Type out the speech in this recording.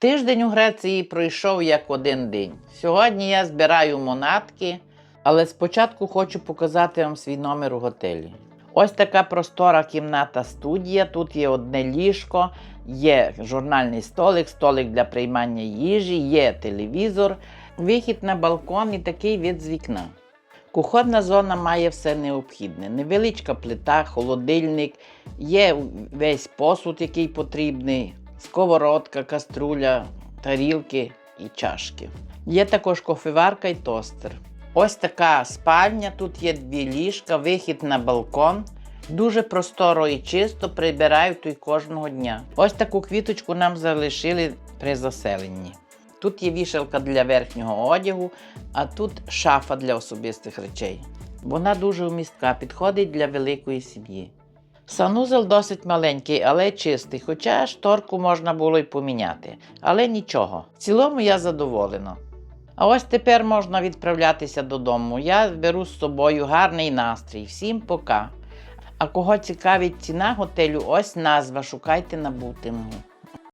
Тиждень у Греції пройшов як один день. Сьогодні я збираю монатки, але спочатку хочу показати вам свій номер у готелі. Ось така простора кімната студія. Тут є одне ліжко, є журнальний столик, столик для приймання їжі, є телевізор, вихід на балкон і такий від з вікна. Кухонна зона має все необхідне. Невеличка плита, холодильник, є весь посуд, який потрібний, сковородка, каструля, тарілки і чашки. Є також кофеварка і тостер. Ось така спальня, тут є дві ліжка, вихід на балкон. Дуже просторо і чисто прибирають тут кожного дня. Ось таку квіточку нам залишили при заселенні. Тут є вішалка для верхнього одягу, а тут шафа для особистих речей. Вона дуже вмістка, підходить для великої сім'ї. Санузел досить маленький, але чистий, хоча шторку можна було й поміняти. Але нічого. В цілому я задоволена. А ось тепер можна відправлятися додому. Я беру з собою гарний настрій. Всім пока. А кого цікавить ціна готелю, ось назва. Шукайте на бутингу.